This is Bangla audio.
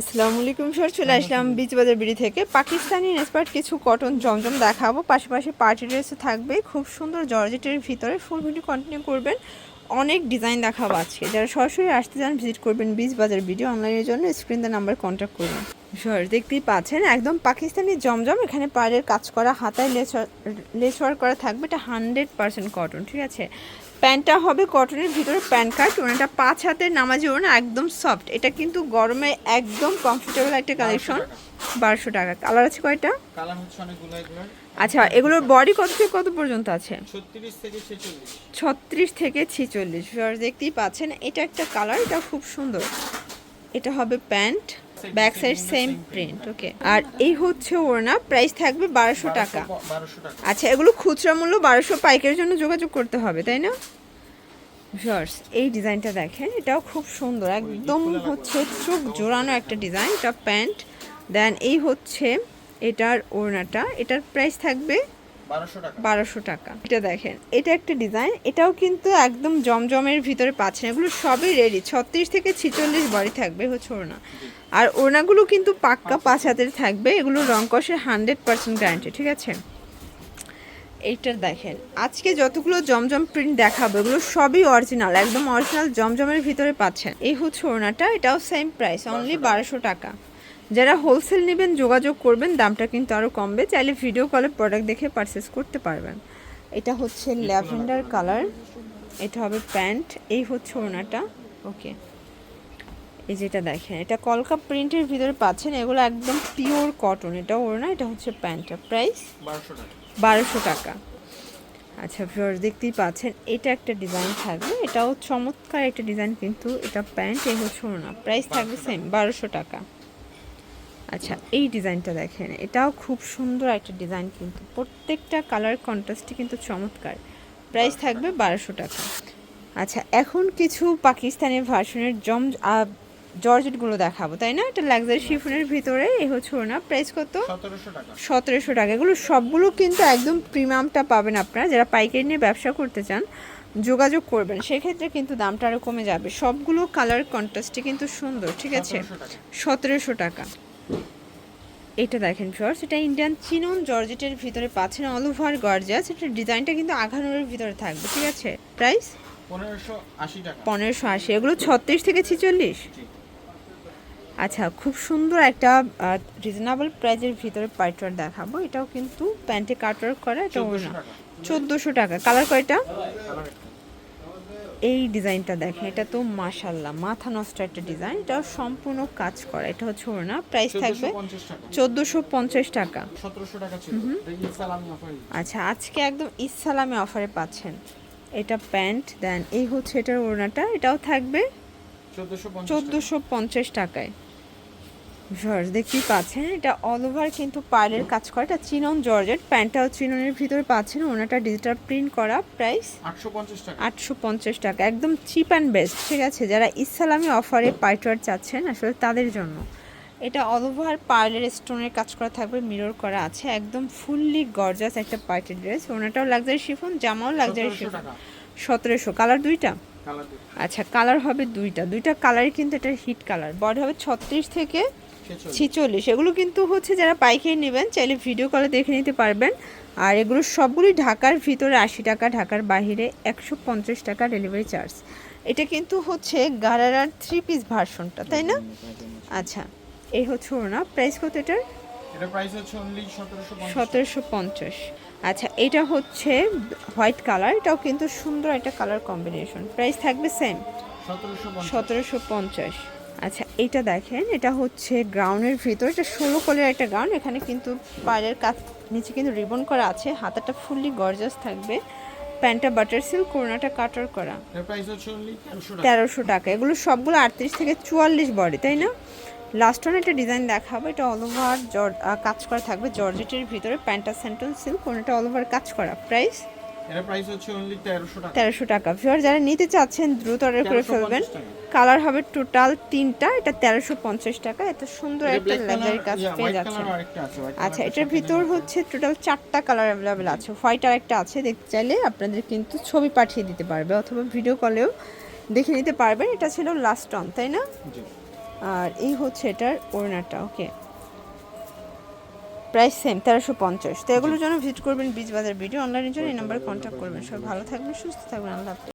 আসসালামু আলাইকুম স্যার চলে আসলাম বাজার বিড়ি থেকে। পাকিস্তানি ইন্সপায়ার্ড কিছু কটন জমজম দেখাবো পাশাপাশি পার্টি ড্রেসও থাকবে। খুব সুন্দর জর্জেটের ভিতরে ফুল ভিডিও কন্টিনিউ করবেন। অনেক ডিজাইন দেখাবো আজকে। যারা সরাসরি আসতে চান ভিজিট করবেন বিচ বাজার ভিডিও অনলাইনের জন্য। স্ক্রিন দ্য নাম্বার কন্ট্যাক্ট করবেন স্যার দেখতেই পাচ্ছেন একদম পাকিস্তানি জমজম। এখানে পাড়ের কাজ করা হাতায় লেস লেস ওয়ার্ক করা থাকবে। এটা হান্ড্রেড পার্সেন্ট কটন ঠিক আছে? প্যান্টটা হবে কটনের ভিতরে প্যান্ট কাট ওনাটা পাঁচ হাতের নামাজি ওনা একদম সফট এটা কিন্তু গরমে একদম কমফোর্টেবল একটা কালেকশন বারোশো টাকা। কালার আছে কয়টা? আচ্ছা এগুলোর বডি কত থেকে কত পর্যন্ত আছে? ছত্রিশ থেকে ছিচল্লিশ। দেখতেই পাচ্ছেন এটা একটা কালার এটা খুব সুন্দর। এটা হবে pant back side same print okay আর এই হচ্ছে ওড়না প্রাইস থাকবে বারোশো টাকা। আচ্ছা এগুলো খুচরা মূল্য বারোশো পাইকারের জন্য যোগাযোগ করতে হবে তাই না? ভিউয়ার্স এই ডিজাইনটা দেখেন এটাও খুব সুন্দর একদম হচ্ছে চোখ জোড়ানো একটা ডিজাইন এটা প্যান্ট দেন এই হচ্ছে এটার ওড়নাটা এটার প্রাইস থাকবে বারোশো টাকা। এটা দেখেন এটা একটা ডিজাইন এটাও কিন্তু একদম জমজমের ভিতরে পাচ্ছেন এগুলো সবই রেডি ছত্রিশ থেকে ছিচল্লিশ বডি থাকবে হচ্ছে ওড়না। আর ওড়নাগুলো কিন্তু পাক্কা পাঁচ হাতের। থাকবে এগুলো হান্ড্রেড পার্সেন্ট গ্যারান্টি ঠিক আছে? এইটা দেখেন আজকে যতগুলো জমজম প্রিন্ট দেখাবো এগুলো সবই অরিজিনাল একদম অরিজিনাল জমজমের ভিতরে পাচ্ছেন এই হচ্ছে ওড়নাটা এটাও সেম প্রাইস অনলি বারোশো টাকা। যারা হোলসেল নেবেন যোগাযোগ করবেন দামটা কিন্তু আরও কমবে চাইলে ভিডিও কলে প্রোডাক্ট দেখে পারচেস করতে পারবেন। এটা হচ্ছে ল্যাভেন্ডার কালার। এটা হবে প্যান্ট এই হচ্ছে ওনাটা। ওকে এই যেটা দেখেন এটা কলকা প্রিন্টের ভিতরে পাচ্ছেন এগুলো একদম পিওর কটন এটা ওড়না এটা হচ্ছে প্যান্টটা। প্রাইস বারোশো টাকা। আচ্ছা ভিউয়ার্স দেখতেই পাচ্ছেন এটা একটা ডিজাইন থাকবে এটাও চমৎকার একটা ডিজাইন কিন্তু এটা প্যান্ট এই হচ্ছে না প্রাইস থাকবে সেম বারোশো টাকা। আচ্ছা এই ডিজাইনটা দেখেন। এটাও খুব সুন্দর একটা ডিজাইন কিন্তু। প্রত্যেকটা কালার কন্ট্রাস্টই কিন্তু চমৎকার। প্রাইস থাকবে বারোশো টাকা। আচ্ছা এখন কিছু পাকিস্তানের ভার্সনের জম জর্জেটগুলো দেখাবো তাই না? এটা লাক্সারি শিফনের ভিতরে এই হচ্ছে না প্রাইস কত? সতেরোশো টাকা। সতেরোশো টাকা। এগুলো সবগুলো কিন্তু একদম প্রিমিয়ামটা পাবেন আপনারা। যারা পাইকারি নিয়ে ব্যবসা করতে চান যোগাযোগ করবেন। সেক্ষেত্রে কিন্তু দামটা আরও কমে যাবে। সবগুলো কালার কন্ট্রাস্টে কিন্তু সুন্দর ঠিক আছে? সতেরোশো টাকা। এটা দেখেন ফিওর্স এটা ইন্ডিয়ান চিনন জর্জেটের ভিতরে পাচ্ছেন অল ওভার গর্জাস এটা ডিজাইনটা কিন্তু আঘানোর ভিতরে থাকবে ঠিক আছে? প্রাইস পনেরোশো আশি এগুলো ছত্রিশ থেকে ছিচল্লিশ? আচ্ছা খুব সুন্দর একটা রিজনেবল প্রাইজের ভিতরে পাইটার দেখাবো। এটাও কিন্তু প্যান্টে কাটওয়ার্ক করা এটা চোদ্দোশো না টাকা। চোদ্দোশো টাকা। কালার কয়টা। এই ডিজাইনটা দেখেন এটা তো মাশাল্লাহ মাথা নষ্ট একটা ডিজাইন এটা সম্পূর্ণ কাজ করা এটা হচ্ছে ওড়না প্রাইস থাকবে চোদ্দোশো পঞ্চাশ টাকা। আচ্ছা আজকে একদম ইসালামে অফারে পাচ্ছেন। এটা প্যান্ট দেন এই হচ্ছে এটার ওড়নাটা এটাও থাকবে চোদ্দোশো পঞ্চাশ টাকায়। জর্জ দেখতেই পাচ্ছেন এটা অল ওভার কিন্তু পার্লের কাজ করা। এটা চিনন জর্জেট প্যান্টটাও চিননের ভিতরে পাচ্ছেন। ওনাটা ডিজিটাল প্রিন্ট করা প্রাইস আটশো পঞ্চাশ টাকা। আটশো পঞ্চাশ টাকা একদম চিপ অ্যান্ড বেস্ট ঠিক আছে? যারা ইসলামী অফারে পাইটওয়ার চাচ্ছেন আসলে তাদের জন্য। এটা অল ওভার পার্লের স্টোনের কাজ করা থাকবে মিরর করা আছে। একদম ফুললি গর্জাস একটা পার্টি ড্রেস ওনাটাও লাগজারি শিফন জামাও লাগজারি শিফন সতেরোশো কালার দুইটা? আচ্ছা কালার হবে দুইটা। দুইটা কালারই কিন্তু এটা হিট কালার বডি হবে ছত্রিশ থেকে ছেচল্লিশ। এগুলো কিন্তু হচ্ছে যারা পাইকারি নেবেন চাইলে ভিডিও কলে দেখে নিতে পারবেন। আর এগুলো সবগুলি ঢাকার ভিতরে আশি টাকা ঢাকার বাইরে একশো পঞ্চাশ টাকা ডেলিভারি চার্জ এটা কিন্তু হচ্ছে গারারার থ্রি পিস ভার্সনটা তাই না? আচ্ছা এই হচ্ছে ওনা প্রাইস কত এটার? সতেরোশো পঞ্চাশ। আচ্ছা এটা হচ্ছে হোয়াইট কালার এটাও কিন্তু সুন্দর একটা কালার কম্বিনেশন প্রাইস থাকবে সেম সতেরোশো পঞ্চাশ। আচ্ছা এটা দেখেন এটা হচ্ছে গ্রাউন্ডের ভিতর এটা ষোলো কলের একটা গ্রাউন্ড এখানে কিন্তু পায়ের কাছ নিচে কিন্তু রিবন করা আছে হাতাটা ফুললি গর্জাস থাকবে প্যান্টটা বাটার সিল্ক কোরোনাটা কাটার করা। তেরোশো টাকা। এগুলো সবগুলো আটত্রিশ থেকে চুয়াল্লিশ বডি তাই না? লাস্ট ওয়ান একটা ডিজাইন দেখাবো এটা অল ওভার কাজ করা থাকবে জর্জেটের ভিতরে প্যান্টটা সেন্টন সিল্ক কোনোটা অল ওভার কাজ করা। প্রাইস এর প্রাইস হচ্ছে অনলি তেরোশো টাকা। তেরোশো টাকা। ভিওর যারা নিতে চাচ্ছেন দ্রুত অর্ডার করে ফেলবেন। কালার হবে টোটাল তিনটা এটা তেরোশো পঞ্চাশ টাকা। এত সুন্দর একটা লাক্সারি কাজ পেয়ে যাচ্ছেন। আচ্ছা এটার ভিতর হচ্ছে টোটাল চারটা কালার অ্যাভেলেবেল আছে। হোয়াইট আর একটা আছে দেখতে চাইলে আপনাদের কিন্তু ছবি পাঠিয়ে দিতে পারবে অথবা ভিডিও কলেও দেখে নিতে পারবেন। এটা ছিল লাস্ট অন তাই না? আর এই হচ্ছে এটার ওড়নাটা ওকে প্রাইস সেম তেরোশো পঞ্চাশ। তো এগুলোর জন্য ভিজিট করবেন বীজ বাজার ভিডিও অনলাইনের জন্য এই নাম্বারে কন্ট্যাক্ট করবেন। সব ভালো থাকবেন সুস্থ থাকবেন আল্লাহ